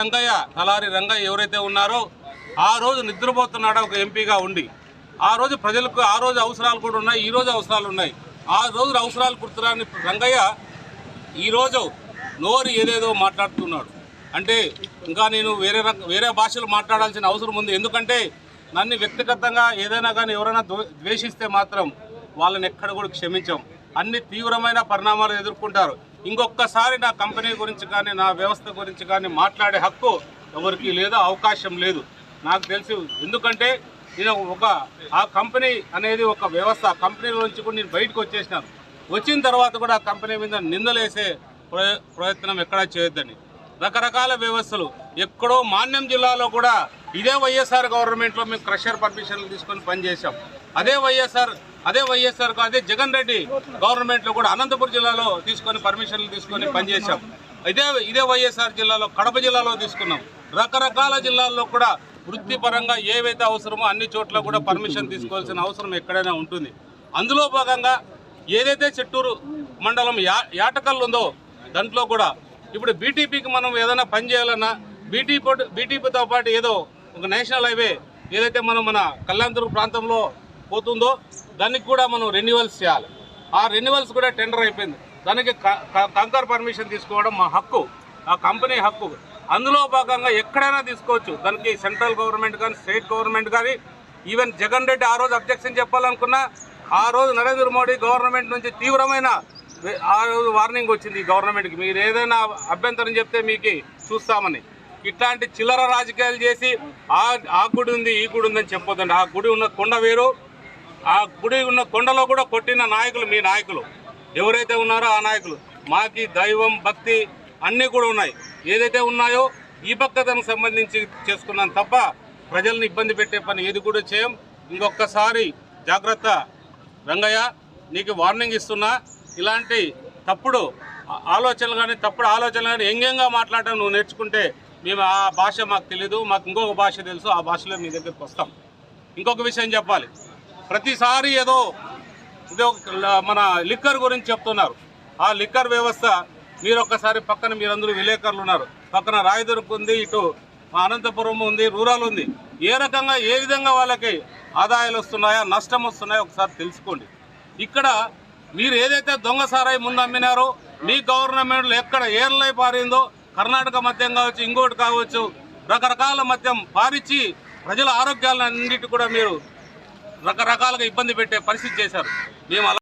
రంగయ్య తలారి రంగయ్య ఎవరైతే ఉన్నారో ఆ రోజు నిద్రపోతున్నాడో ఒక ఎంపీగా ఉండి. ఆ రోజు ప్రజలకు ఆ రోజు అవసరాలు కూడా ఉన్నాయి ఈ రోజు అవసరాలు ఉన్నాయి. ఆ రోజు అవసరాలు కుర్తురాని రంగయ్య ఈరోజు నోరు ఏదేదో మాట్లాడుతున్నాడు. అంటే ఇంకా నేను వేరే వేరే భాషలు మాట్లాడాల్సిన అవసరం ఉంది. ఎందుకంటే నన్ను వ్యక్తిగతంగా ఏదైనా కానీ ఎవరైనా ద్వేషిస్తే మాత్రం వాళ్ళని ఎక్కడ కూడా క్షమించాం. అన్ని తీవ్రమైన పరిణామాలు ఎదుర్కొంటారు. ఇంకొకసారి నా కంపెనీ గురించి కానీ నా వ్యవస్థ గురించి కానీ మాట్లాడే హక్కు ఎవరికి లేదు అవకాశం లేదు. నాకు తెలిసి. ఎందుకంటే నేను ఒక ఆ కంపెనీ అనేది ఒక వ్యవస్థ. ఆ కంపెనీ నుంచి కూడా నేను బయటకు వచ్చేసినాను. వచ్చిన తర్వాత కూడా ఆ కంపెనీ మీద నిందలేసే ప్రయత్నం ఎక్కడా చేయొద్దని రకరకాల వ్యవస్థలు. ఎక్కడో మాన్యం జిల్లాలో కూడా ఇదే వైఎస్ఆర్ గవర్నమెంట్లో మేము క్రషర్ పర్మిషన్లు తీసుకొని పనిచేసాం అదే వైఎస్ఆర్ అదే వైఎస్ఆర్ అదే జగన్ రెడ్డి గవర్నమెంట్లో కూడా అనంతపురం జిల్లాలో తీసుకొని పర్మిషన్లు తీసుకొని పనిచేసాం ఇదే ఇదే వైఎస్ఆర్ జిల్లాలో కడప జిల్లాలో తీసుకున్నాం. రకరకాల జిల్లాల్లో కూడా వృత్తిపరంగా ఏవైతే అవసరమో అన్ని చోట్ల కూడా పర్మిషన్ తీసుకోవాల్సిన అవసరం ఎక్కడైనా ఉంటుంది. అందులో భాగంగా ఏదైతే చిట్టూరు మండలం యా యాటకల్ ఉందో దాంట్లో కూడా ఇప్పుడు బీటీపీకి మనం ఏదైనా పని చేయాలన్నా బీటీ బీటీపీతో పాటు ఏదో ఒక నేషనల్ హైవే ఏదైతే మనం మన కళ్యాణదుర్గ ప్రాంతంలో పోతుందో దానికి కూడా మనం రెన్యువల్స్ చేయాలి. ఆ రెన్యువల్స్ కూడా టెండర్ అయిపోయింది. దానికి క- క- కంకర్ పర్మిషన్ తీసుకోవడం మా హక్కు ఆ కంపెనీ హక్కు. అందులో భాగంగా ఎక్కడైనా తీసుకోవచ్చు. దానికి సెంట్రల్ గవర్నమెంట్ కానీ స్టేట్ గవర్నమెంట్ కానీ ఈవెన్ జగన్ రెడ్డి ఆ రోజు అబ్జెక్షన్ చెప్పాలనుకున్నా ఆ రోజు నరేంద్ర మోడీ గవర్నమెంట్ నుంచి తీవ్రమైన ఆ రోజు వార్నింగ్ వచ్చింది ఈ గవర్నమెంట్కి మీరు ఏదైనా అభ్యంతరం చెప్తే మీకు చూస్తామని. ఇట్లాంటి చిల్లర రాజకీయాలు చేసి ఆ ఆ గుడి ఉంది ఈ గుడి ఉందని చెప్పొద్దండి. ఆ గుడి ఉన్న కొండ వేరు. ఆ గుడి ఉన్న కొండలో కూడా కొట్టిన నాయకులు మీ నాయకులు. ఎవరైతే ఉన్నారో ఆ నాయకులు. మాకి దైవం భక్తి అన్నీ కూడా ఉన్నాయి. ఏదైతే ఉన్నాయో ఈ భక్తతకు సంబంధించి చేసుకున్నాను తప్ప ప్రజల్ని ఇబ్బంది పెట్టే పని ఏది కూడా చేయం. ఇంకొకసారి జాగ్రత్త. రంగయ్య నీకు వార్నింగ్ ఇస్తున్నా. ఇలాంటి తప్పుడు ఆలోచనలు కానీ తప్పుడు ఆలోచనలు కానీ ఎంగంగా మాట్లాడటం నువ్వు నేర్చుకుంటే మేము ఆ భాష మాకు తెలీదు మాకు ఇంకొక భాష తెలుసు ఆ భాషలో మీ దగ్గరికి వస్తాం. ఇంకొక విషయం చెప్పాలి. ప్రతిసారి ఏదో ఇది మన లిక్కర్ గురించి చెప్తున్నారు. ఆ లిక్కర్ వ్యవస్థ మీరు ఒక్కసారి పక్కన మీరందరూ విలేకరులు ఉన్నారు. పక్కన రాయదుర్గం ఉంది ఇటు అనంతపురం ఉంది రూరల్ ఉంది. ఏ రకంగా ఏ విధంగా వాళ్ళకి ఆదాయాలు వస్తున్నాయా నష్టం వస్తున్నాయో ఒకసారి తెలుసుకోండి. ఇక్కడ మీరు ఏదైతే దొంగ సారాయి ముందు అమ్మినారో మీ గవర్నమెంట్లో ఎక్కడ ఏర్లై పారిందో కర్ణాటక మద్యం కావచ్చు ఇంకోటి కావచ్చు రకరకాల మద్యం పారిచ్చి ప్రజల ఆరోగ్యాలన్నిటి కూడా మీరు రకరకాలుగా ఇబ్బంది పెట్టే పరిస్థితి చేశారు. మేము అలా